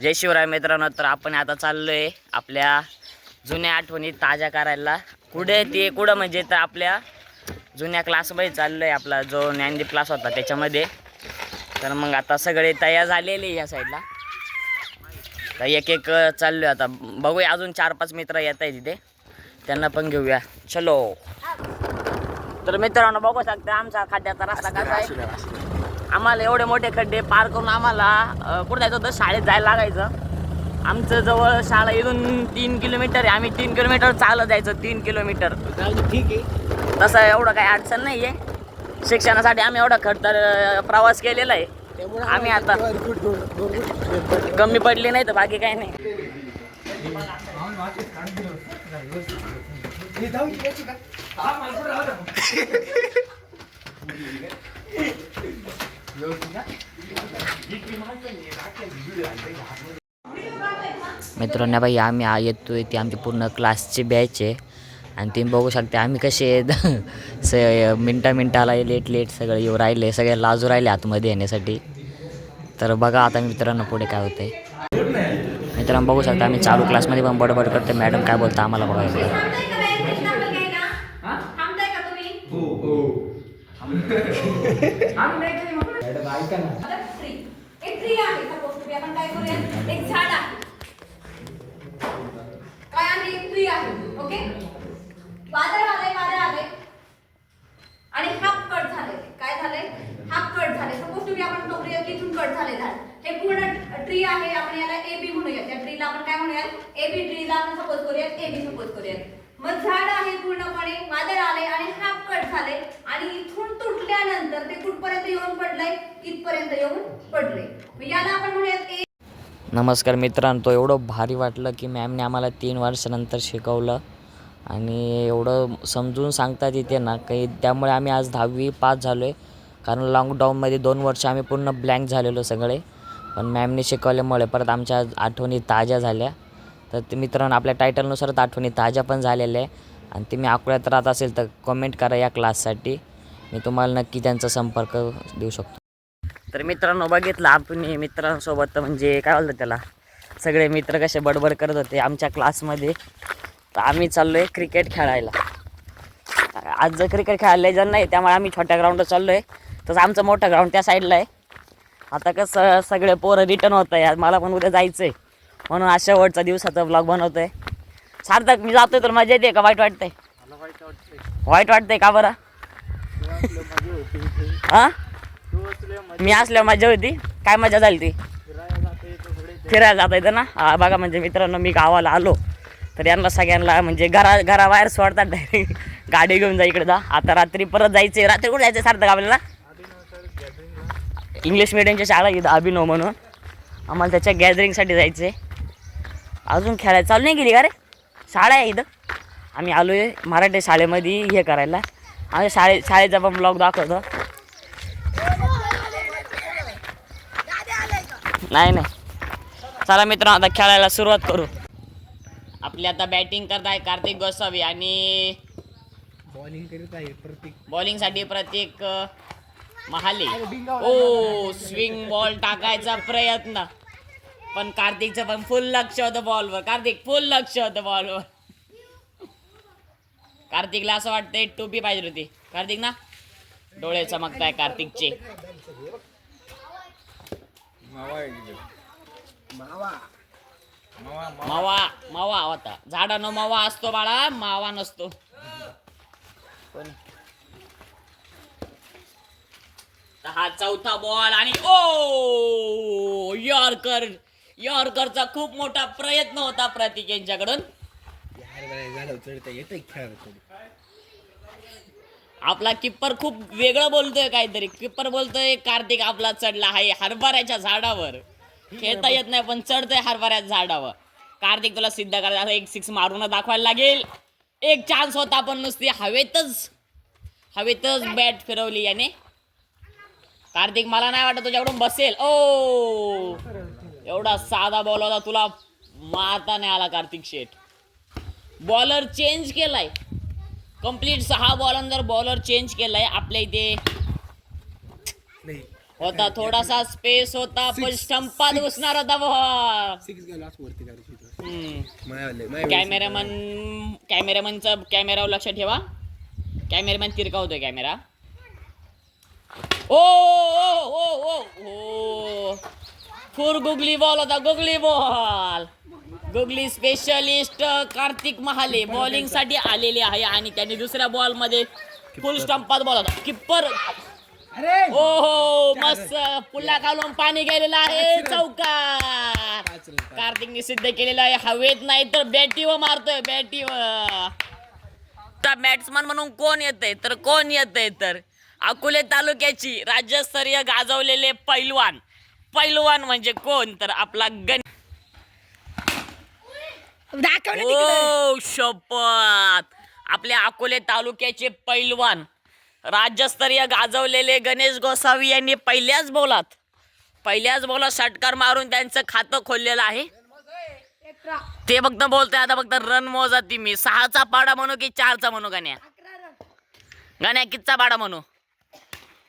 जय शिवराय मित्रांनो तर आपण आता चाललोय आपल्या जुन्या आठवणी ताज्या करायला. कुठे ते? कुठं म्हणजे तर आपल्या जुन्या क्लासमध्ये चाललोय आपला जो ज्ञानदीप क्लास होता त्याच्यामध्ये. तर मग आता सगळे तयार झालेले या साईडला तर एक एक चाललो आता. बघूया अजून चार पाच मित्र येत आहे तिथे त्यांना पण घेऊया. चलो. तर मित्रांनो बघू शकता आमचा खाद्याचा रस्ता कसा आहे. आम्हाला एवढे मोठे खड्डे पार करून आम्हाला कुठं जायचं होतं शाळेत जायला लागायचं. आमचं जवळ शाळा इथून तीन किलोमीटर आहे. आम्ही तीन किलोमीटर चालत जायचं तीन किलोमीटर. ठीक आहे. तसं एवढं काही अडचण नाही आहे शिक्षणासाठी आम्ही एवढा खडतर अं, प्रवास केलेला आहे. आम्ही आता कमी पडली नाही तर बाकी काही नाही. मित्रांनो बाई आम्ही येतोय ती आमची पूर्ण क्लासची बॅच आहे. आणि तुम्ही बघू शकता आम्ही कसे स मिनटा मिनटाला लेट लेट सगळे येऊ राहिले सगळे लाजू राहिले आतमध्ये येण्यासाठी. तर बघा आता मित्रांनो पुढे काय होतंय. मित्रांनो बघू शकता आम्ही चालू क्लासमध्ये पण बडबड करतो मॅडम काय बोलता आम्हाला बघायचं बॅच एक्झाम्पल घ्यायला थांबताय का तुम्ही आता ट्री एक ट्री आहे सपोज तुम्ही आपण काय करूया एक झाड आहे काय आहे एक ट्री आहे ओके वादळ आलंय वादळ आलंय आणि हाफ कट झाले काय झालंय हाफ कट झाले सपोज तुम्ही आपण टोकरी की इथून कट झाले झाड हे पूर्ण ट्री आहे आपण याला ए बी म्हणूया त्या ट्रीला आपण काय ए बी ट्रीला आपण सपोज करूयात ए बी सपोज करूयात. मग झाड आहे पूर्णपणे वादळ आले आणि हाफ कट झाले आणि इथून तुटल्यानंतर ते कुठपर्यंत येऊन पडलंय? इथपर्यंत येऊन पडले याला आपण म्हणूयात ए नमस्कार मित्रांनो तो एवढं भारी वाटलं की मॅमने आम्हाला तीन वर्षानंतर शिकवलं. आणि एवढं समजून सांगतात इथे ना काही त्यामुळे आम्ही आज दहावी पास झालो आहे कारण लॉकडाऊनमध्ये दोन वर्ष आम्ही पूर्ण ब्लँक झालेलो सगळे. पण मॅमने शिकवल्यामुळे परत आमच्या आठवणी ताज्या झाल्या. तर ते मित्रांनो आपल्या टायटलनुसारच आठवणी ताज्या पण झालेल्या आहे. आणि तुम्ही अकोल्यात राहत असेल तर कमेंट करा या क्लाससाठी मी तुम्हाला नक्की त्यांचा संपर्क देऊ शकतो. तर मित्रांनो बघितलं आपण मित्रांसोबत म्हणजे काय होतं त्याला? सगळे मित्र कसे बडबड करत होते आमच्या क्लासमध्ये तर आम्ही चाललो आहे क्रिकेट खेळायला आज जर क्रिकेट खेळायला जर नाही त्यामुळे आम्ही छोट्या ग्राउंडवर चाललो आहे तसं आमचं मोठं ग्राउंड त्या साईडला आहे. आता कसं सगळे पोरं रिटर्न होत आहे मला पण उद्या जायचं आहे म्हणून आज शेवटचा दिवसाचा ब्लॉग बनवतो आहे सार्थक मी जातोय तर मजा येते का? वाईट वाटतंय? वाईट वाटतंय. का बरं? हां? मी असल्यावर मजा होती? काय मजा झाली ती? फिरायला जाता येतं ना? हा बघा म्हणजे मित्रांनो मी गावाला आलो. तर यांना सगळ्यांना म्हणजे घरा घराबाहेर सोडतात डायरेक्ट गाडी घेऊन जा इकडे जा. आता रात्री परत जायचे रात्री कुठे जायचं सार्थक आपल्याला? इंग्लिश मिडियमची शाळा इथं अभिनव म्हणून. आम्हाला त्याच्या गॅदरिंगसाठी जायचं आहे अजून खेळायला चालू नाही गेली का रे? शाळा आहे इथं. आम्ही आलो आहे मराठी शाळेमध्ये हे करायला. आम्ही शाळे शाळेचा पण ब्लॉग दाखवतो. नाही नाही. चला मित्रांनो आता खेळायला सुरुवात करू. आपली आता बॅटिंग करताय कार्तिक गोसावी आणि बॉलिंग करीत आहे प्रत्येक बॉलिंगसाठी प्रत्येक अ, महाले. ओ स्विंग बॉल टाकायचा प्रयत्न. पण कार्तिकचं पण फुल लक्ष होतं बॉलवर कार्तिक फुल लक्ष होतं बॉलवर कार्तिकला असं वाटतंय टोपी पाहिजे होती. कार्तिक ना? डोळे चमकताय कार्तिकचे. मावा मावा होता. झाडानं मावा असतो बाळा मावा नसतो. पण हा चौथा बॉल आणि ओ यॉर्कर यॉर्करचा खूप मोठा प्रयत्न होता प्रतीक यांच्याकडून. आपला किप्पर खूप वेगळं बोलतोय काहीतरी. किप्पर बोलतोय कार्तिक आपला चढला आहे हरभऱ्याच्या झाडावर. खेळता येत नाही पण चढतोय हरभऱ्याच्या झाडावर. कार्तिक तुला सिद्ध करायला एक सिक्स मारून दाखवायला लागेल. एक चान्स होता पण नुसती हवेतच हवेतच बॅट फिरवली याने. कार्तिक मला नाही वाटत तुझ्याकडून बसेल. ओ! एवढा साधा बॉल होता तुला मारता नाही आला कार्तिक शेठ. बॉलर चेंज केलाय. कंप्लीट सहा बॉलांवर बॉलर चेंज केलाय आपल्या इथे. नाही होता थोडासा स्पेस होता पण स्टंपात घुसणार होता बॉल. कॅमेरामन कॅमेरामनचा कॅमेरावर लक्ष ठेवा. कॅमेरामॅन तिरकावतोय कॅमेरा ओ ओ ओ ओ. फुर गुगली बॉल होता googly ball. Googly specialist Kartik Mahale बॉलिंगसाठी आलेले आहे आणि त्यांनी दुसऱ्या बॉलमध्ये फुल स्टंपात बॉल होता. किप्पर अरे! ओ हो मस्त पुल्ला घालून पाणी गेलेलं आहे. चौकार. पाच. कार्तिकने सिद्ध केलेलं आहे. हवेत नाही तर बॅटीवर मारतोय बॅटीवर. बॅट्समन म्हणून कोण येतंय तर कोण येतंय तर अकोले तालुक्याची राज्यस्तरीय गाजवलेले पैलवान पैलवान म्हणजे कोण? तर आपला गण ओ शपथ! आपल्या अकोले तालुक्याचे पैलवान राज्यस्तरीय गाजवलेले गणेश गोसावी यांनी पहिल्याच बोलात पहिल्याच बोलात षटकार मारून त्यांचं खातं खोललेलं आहे. ते फक्त बोलतोय आता फक्त रन मोजा ती मी. सहाचा पाडा म्हणू की चारचा म्हणू गाण्या? गाण्या कितचा पाडा म्हणू?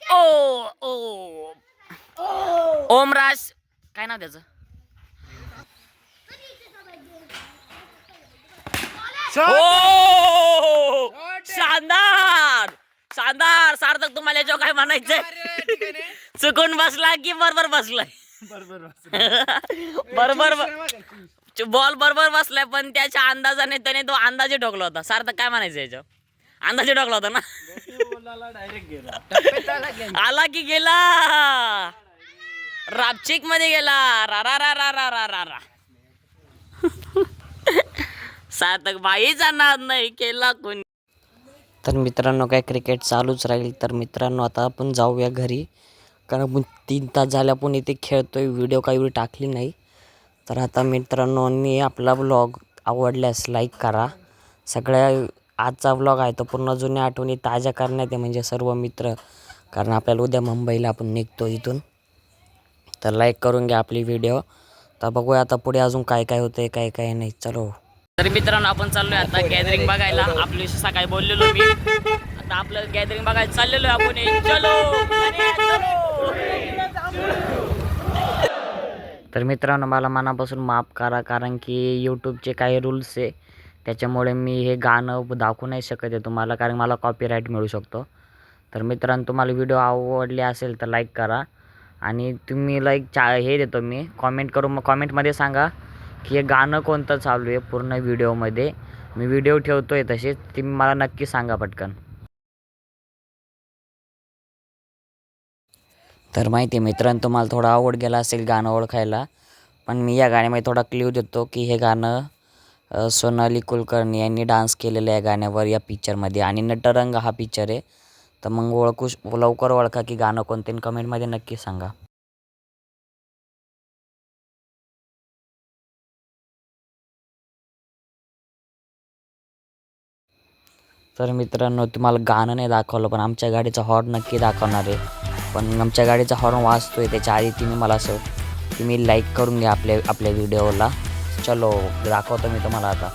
ओ ओ ओमराज काय नाव त्याचं? हो शानदार! शानदार! सार्थक तुम्हाला याच्यावर काय म्हणायचंय? चुकून बसला की बरोबर बसलाय? बरोबर बॉल बरोबर बसलाय पण त्याच्या अंदाजाने त्याने तो अंदाजे ठोकला होता. सार्थक काय म्हणायचं याच्यावर? अंदाजे ठोकला होता ना? आला की गेला! रापचिकमध्ये गेला. रा रा रा रा रा रा रा रा. सार्थक बाई जाणार नाही केला कोणी. तर मित्रांनो काय क्रिकेट चालूच राहील. तर मित्रांनो आता आपण जाऊया घरी. कारण आपण तीन तास झाले आपण इथे खेळतोय. व्हिडिओ काही एवढी टाकली नाही. तर आता मित्रांनो आपला ब्लॉग आवडल्यास लाईक करा. सगळ्या आजचा ब्लॉग आहे तो पूर्ण जुन्या आठवणी ताज्या करण्यात आहे म्हणजे सर्व मित्र. कारण आपल्याला उद्या मुंबईला आपण निघतो इथून. तर लाईक करून घ्या आपली व्हिडिओ तर बघूया आता पुढे अजून काय काय होतंय काय काय नाही. चलो. तर मित्रांनो आपण चाललोय आता गॅदरिंग बघायला. आपल्या सकाळी बोललेलो मी. आता आपलं गॅदरिंग बघायला चाललेलो आपण. चलो. तर मित्रांनो मला मनापासून माफ करा कारण की यूट्यूबचे काही रूल्स आहे. त्याच्यामुळे मी हे गाणं दाखवू नाही शकत आहे तुम्हाला कारण मला कॉपीराईट मिळू शकतो. तर मित्रांनो तुम्हाला व्हिडिओ आवडले असेल तर लाईक करा. आणि तुम्ही लाईक चा हे देतो मी. कॉमेंट करू मग कॉमेंटमध्ये सांगा की हे गाणं कोणतं चालू आहे पूर्ण व्हिडिओमध्ये मी व्हिडिओ ठेवतो आहे तसेच तुम्ही मला नक्की सांगा पटकन. तर माहिती आहे मित्रांनो तुम्हाला थोडा आवड गेला असेल गाणं ओळखायला पण मी या गाण्यामध्ये थोडा क्ल्यू देतो की हे गाणं सोनाली कुलकर्णी यांनी डान्स केलेलं आहे गाण्यावर या पिक्चरमध्ये आणि नटरंग हा पिक्चर आहे. तर मग ओळखू लवकर ओळखा की गाणं कोणते कमेंटमध्ये नक्की सांगा. तर मित्रांनो तुम्हाला गाणं नाही दाखवलं पण आमच्या गाडीचा हॉर्न नक्की दाखवणार आहे. पण आमच्या गाडीचा हॉर्न वाजतोय त्याच्या आधी तुम्ही मला असं तुम्ही लाईक करून घ्या आपल्या आपल्या व्हिडिओला चलो दाखवतो मी तुम्हाला आता.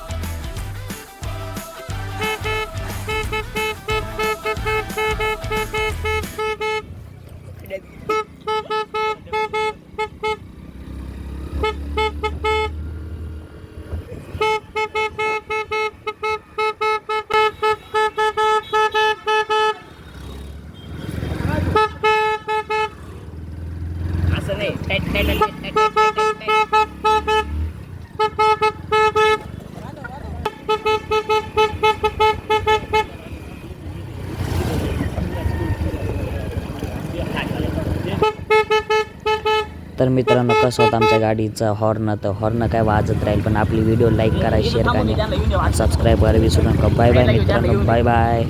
तर मित्रांनो कसं होतं आमच्या गाडीचं हॉर्न तर हॉर्न काय वाजत राहील पण आपली व्हिडिओ लाईक करा शेअर करा सबस्क्राईब करा. विसरू नका. बाय बाय मित्रांनो. Bye bye